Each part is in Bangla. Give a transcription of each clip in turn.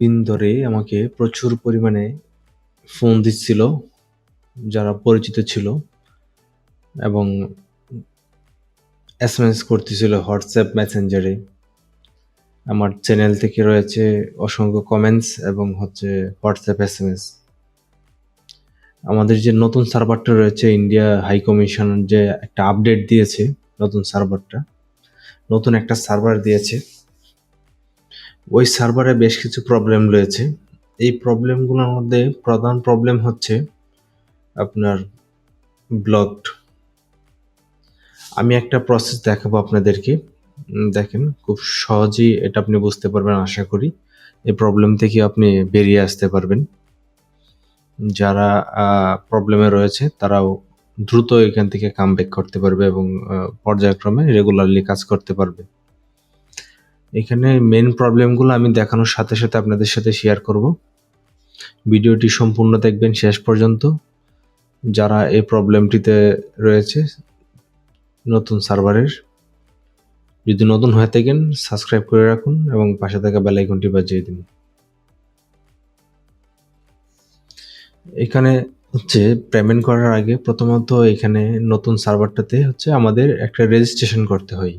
দিন ধরে আমাকে প্রচুর পরিমাণে ফোন দিচ্ছিল, যারা পরিচিত ছিল এবং এস এম এস করতেছিল হোয়াটসঅ্যাপ মেসেঞ্জারে আমার চ্যানেল থেকে রয়েছে অসংখ্য কমেন্টস এবং হচ্ছে হোয়াটসঅ্যাপ এস এম এস আমাদের যে নতুন সার্ভারটা রয়েছে ইন্ডিয়া হাই কমিশন যে একটা আপডেট দিয়েছে নতুন সার্ভারটা নতুন একটা সার্ভার দিয়েছে। ওই সার্ভারে বেশ কিছু প্রবলেম রয়েছে। এই প্রবলেমগুলোর মধ্যে প্রধান প্রবলেম হচ্ছে আপনার ব্লকড আমি একটা প্রসেস দেখাবো আপনাদেরকে। দেখেন, খুব সহজেই এটা আপনি বুঝতে পারবেন, আশা করি। এই প্রবলেম থেকে আপনি বেরিয়ে আসতে পারবেন। যারা প্রবলেমে রয়েছে, তারাও দ্রুত এখান থেকে কাম করতে পারবে এবং পর্যায়ক্রমে রেগুলারলি কাজ করতে পারবে। এখানে মেন প্রবলেমগুলো আমি দেখানোর সাথে সাথে আপনাদের সাথে শেয়ার করব। ভিডিওটি সম্পূর্ণ দেখবেন শেষ পর্যন্ত। যারা এই প্রবলেমটিতে রয়েছে, নতুন সার্ভারের যদি নতুন হয়ে থাকেন সাবস্ক্রাইব করে রাখুন এবং পাশে থাকা বেলাইকনটি বাজিয়ে দিন। এখানে হচ্ছে পেমেন্ট করার আগে প্রথমত এখানে নতুন সার্ভারটাতে হচ্ছে আমাদের একটা রেজিস্ট্রেশন করতে হয়।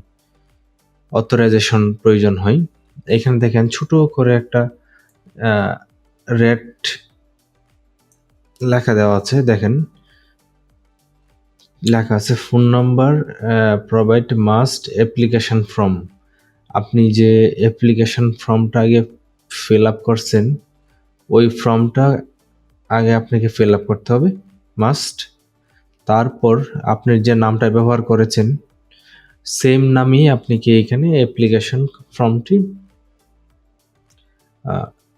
অথরাইজেশন প্রয়োজন হয়। এখানে দেখেন ছোট করে একটা রেট লেখা দেওয়া আছে, দেখেন। লেখা আছে phone number provide must application form আপনি যে অ্যাপ্লিকেশন ফর্মটা আগে ফিল আপ করছেন, ওই ফর্মটা আগে আপনাকে ফিল আপ করতে হবে মাস্ট তারপর আপনি যে নামটা ব্যবহার করেছেন সেম নামেই আপনাকে এখানে অ্যাপ্লিকেশন ফর্মটি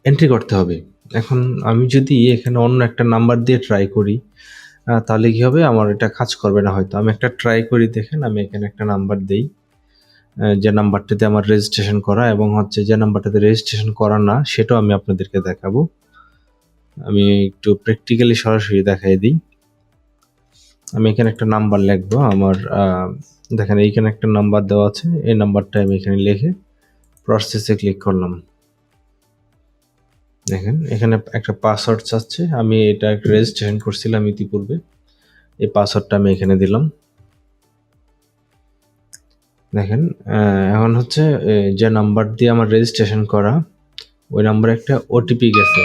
এন্ট্রি করতে হবে। এখন আমি যদি এখানে অন্য একটা নাম্বার দিয়ে ট্রাই করি তাহলে কী হবে? আমার এটা কাজ করবে না হয়তো। আমি একটা ট্রাই করি, দেখেন আমি এখানে একটা নাম্বার দিই যে নাম্বারটাতে আমার রেজিস্ট্রেশন করা এবং হচ্ছে যে নাম্বারটাতে রেজিস্ট্রেশন করা না, সেটাও আমি আপনাদেরকে দেখাবো। আমি একটু প্র্যাকটিক্যালি সরাসরি দেখাই দিই। আমি এখানে একটা নাম্বার লিখব, আমার দেখেন, এইখানে একটা নাম্বার দেওয়া আছে, এই নাম্বারটা আমি এখানে লিখে প্রসেসে ক্লিক করলাম। দেখেন, এখানে একটা পাসওয়ার্ড চাচ্ছে, আমি এটা রেজিস্ট্রেশন করছিলাম ইতিপূর্বে, এই পাসওয়ার্ডটা আমি এখানে দিলাম। দেখেন এখন হচ্ছে যে নাম্বার দিয়ে আমার রেজিস্ট্রেশন করা, ওই নাম্বারে একটা ওটিপি গেছে।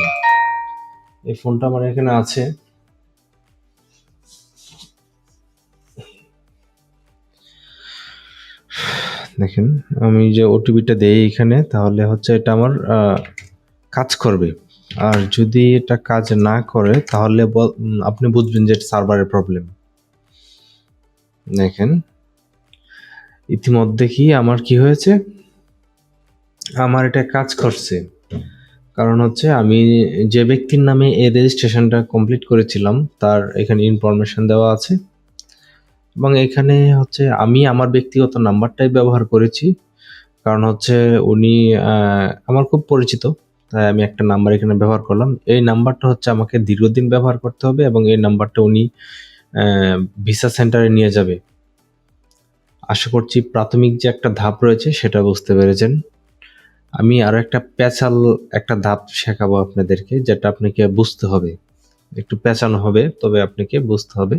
এই ফোনটা আমার এখানে আছে। দেখেন, আমি যে ওটিপিটা দেই এখানে, তাহলে হচ্ছে এটা আমার কাজ করবে। আর যদি এটা কাজ না করে, তাহলে আপনি বুঝবেন যে সার্ভারের প্রবলেম। দেখেন, ইতিমধ্যে কি আমার কি হয়েছে? আমার এটা কাজ করছে। কারণ হচ্ছে আমি যে ব্যক্তির নামে এই রেজিস্ট্রেশনটা কমপ্লিট করেছিলাম, তার এখানে ইনফরমেশন দেওয়া আছে। এবং এখানে হচ্ছে আমি আমার ব্যক্তিগত নাম্বারটাই ব্যবহার করেছি। কারণ হচ্ছে উনি আমার খুব পরিচিত, তাই আমি একটা নাম্বার এখানে ব্যবহার করলাম। এই নাম্বারটা হচ্ছে আমাকে দীর্ঘদিন ব্যবহার করতে হবে এবং এই নাম্বারটা উনি ভিসা সেন্টারে নিয়ে যাবে। আশা করছি প্রাথমিক যে একটা ধাপ রয়েছে সেটা বুঝতে পেরেছেন। আমি আরও একটা প্যাচাল একটা ধাপ শেখাবো আপনাদেরকে, যেটা আপনাকে বুঝতে হবে। একটু পেঁচানো হবে, তবে আপনাকে বুঝতে হবে।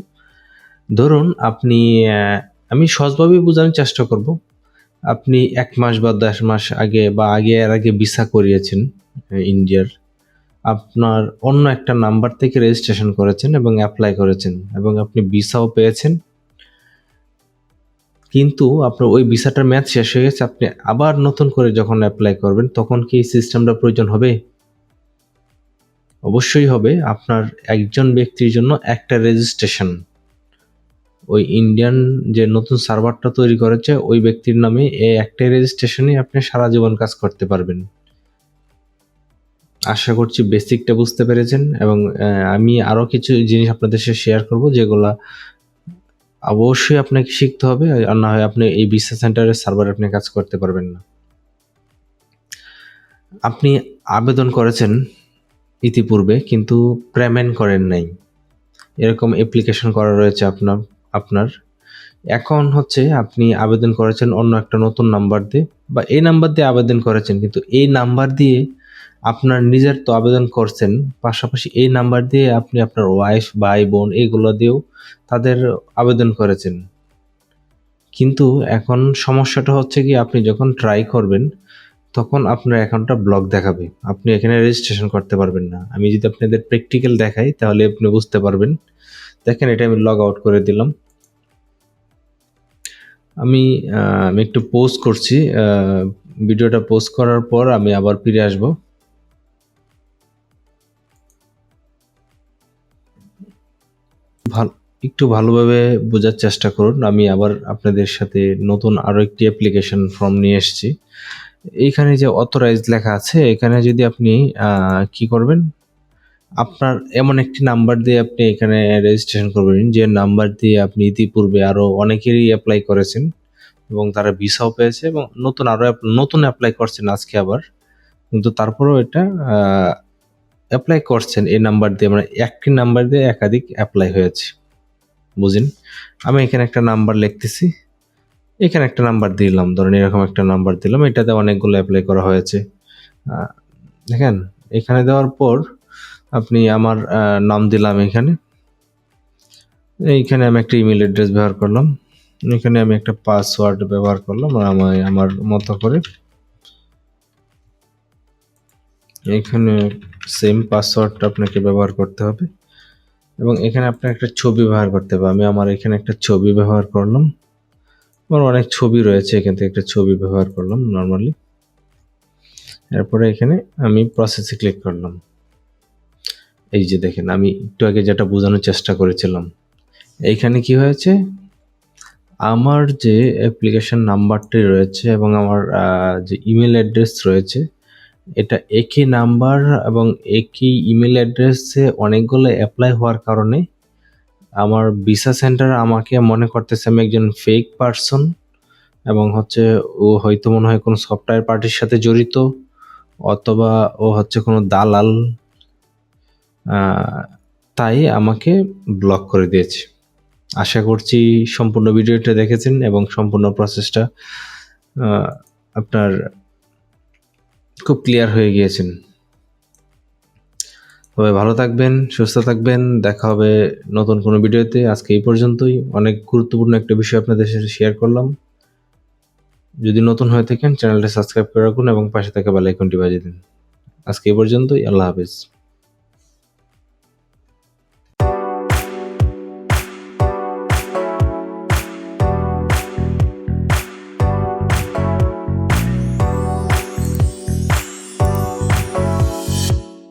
ধরুন আপনি আমি সহজভাবে বোঝানোর চেষ্টা করব। আপনি এক মাস বা দশ মাস আগে বা আগে, এর আগে ভিসা করিয়েছেন ইন্ডিয়ার। আপনার অন্য একটা নাম্বার থেকে রেজিস্ট্রেশন করেছেন এবং অ্যাপ্লাই করেছেন এবং আপনি ভিসাও পেয়েছেন। কিন্তু আপনার ওই ভিসাটার ম্যাচ শেষ হয়ে গেছে, আপনি আবার নতুন করে যখন অ্যাপ্লাই করবেন, তখন কি এই সিস্টেমটা প্রয়োজন হবে? অবশ্যই হবে। আপনার একজন ব্যক্তির জন্য একটা রেজিস্ট্রেশন ওই ইন্ডিয়ান যে নতুন সার্ভারটা তৈরি করেছে, ওই ব্যক্তির নামে এই একটাই রেজিস্ট্রেশনে আপনি সারা জীবন কাজ করতে পারবেন। আশা করছি বেসিকটা বুঝতে পেরেছেন এবং আমি আরও কিছু জিনিস আপনাদের সাথে শেয়ার করব যেগুলা অবশ্যই আপনাকে শিখতে হবে, আর না হয় আপনি এই বিসা সেন্টারের সার্ভারে আপনি কাজ করতে পারবেন না। আপনি আবেদন করেছেন ইতিপূর্বে, কিন্তু পেমেন্ট করেন নাই। এরকম অ্যাপ্লিকেশন করা রয়েছে আপনার। আপনার। এখন হচ্ছে আপনি আবেদন করেছেন অন্য একটা নতুন নাম্বার দিয়ে, বা এই নাম্বার দিয়ে আবেদন করেছেন, কিন্তু এই নাম্বার দিয়ে আপনার নিজের তো আবেদন করছেন, পাশাপাশি এই নাম্বার দিয়ে আপনি আপনার ওয়াইফ ভাই, বোন এগুলো দিয়েও তাদের আবেদন করেছেন। কিন্তু এখন সমস্যাটা হচ্ছে কি, আপনি যখন ট্রাই করবেন, তখন আপনার অ্যাকাউন্টটা ব্লক দেখাবে। আপনি এখানে রেজিস্ট্রেশন করতে পারবেন না। আমি যদি আপনাদের প্র্যাকটিক্যাল দেখাই, তাহলে আপনি বুঝতে পারবেন দেখেন, এটা আমি লগ আউট করে দিলাম। আমি আমি একটু পোস্ট করছি ভিডিওটা পোস্ট করার পর আমি আবার ফিরে আসব। ভালো, একটু ভালোভাবে বোঝার চেষ্টা করুন। আমি আবার আপনাদের সাথে নতুন আরও একটি অ্যাপ্লিকেশন ফর্ম নিয়ে এসেছি। এইখানে যে অথরাইজ লেখা আছে, এখানে যদি আপনি কি করবেন? আপনার এমন একটি নাম্বার দিয়ে আপনি এখানে রেজিস্ট্রেশন করবেন, যে নাম্বার দিয়ে আপনি ইতিপূর্বে আরও অনেকেরই অ্যাপ্লাই করেছেন এবং তারা ভিসাও পেয়েছে এবং নতুন আরও নতুন অ্যাপ্লাই করছেন আজকে আবার। কিন্তু তারপরেও এটা অ্যাপ্লাই করছেন। এই নাম্বার দিয়ে মানে একটি নাম্বার দিয়ে একাধিক অ্যাপ্লাই হয়েছে। বুঝেন? আমি এখানে একটা নাম্বার লিখতেছি। এখানে একটা নাম্বার দিলাম। ধরেন এরকম একটা নাম্বার দিলাম। এটাতে অনেকগুলো অ্যাপ্লাই করা হয়েছে। দেখেন, এখানে দেওয়ার পর আপনি আমার নাম দিলাম এখানে। এইখানে আমি একটা ইমেল অ্যাড্রেস ব্যবহার করলাম। এখানে আমি একটা পাসওয়ার্ড ব্যবহার করলাম আর আমি আমার মতো করে। এখানে সেম পাসওয়ার্ডটা আপনাকে ব্যবহার করতে হবে। এবং এখানে আপনার একটা ছবি ব্যবহার করতে হবে। আমি আমার এখানে একটা ছবি ব্যবহার করলাম। আমার অনেক ছবি রয়েছে, এখান থেকে একটা ছবি ব্যবহার করলাম নর্মালি এরপরে এখানে আমি প্রসেসে ক্লিক করলাম। এই যে দেখেন, আমি একটু আগে যেটা বোঝানোর চেষ্টা করেছিলাম। এইখানে কি হয়েছে? আমার যে অ্যাপ্লিকেশন নাম্বারটি রয়েছে এবং আমার যে ইমেল অ্যাড্রেস রয়েছে, এটা একই নাম্বার এবং একই ইমেল অ্যাড্রেসে অনেকগুলো অ্যাপ্লাই হওয়ার কারণে আমার ভিসা সেন্টার আমাকে মনে করতেছে আমি একজন ফেক পারসন এবং হচ্ছে ও হয়তো মনে হয় কোনো সফটওয়্যার পার্টির সাথে জড়িত অথবা ও হচ্ছে কোনো দালাল। তাই আমাকে ব্লক করে দিয়েছে। আশা করছি সম্পূর্ণ ভিডিওটা দেখেছেন এবং সম্পূর্ণ প্রসেসটা আপনার খুব ক্লিয়ার হয়ে গিয়েছেন। তবে ভালো থাকবেন, সুস্থ থাকবেন, দেখা হবে নতুন কোনো ভিডিওতে। আজকে এই পর্যন্তই। অনেক গুরুত্বপূর্ণ একটা বিষয় আপনাদের সাথে শেয়ার করলাম। যদি নতুন হয়ে থাকেন চ্যানেলটা সাবস্ক্রাইব করে রাখুন এবং পাশে থাকা বেল আইকনটি বাজিয়ে দিন। আজকে এই পর্যন্তই। আল্লাহ হাফেজ।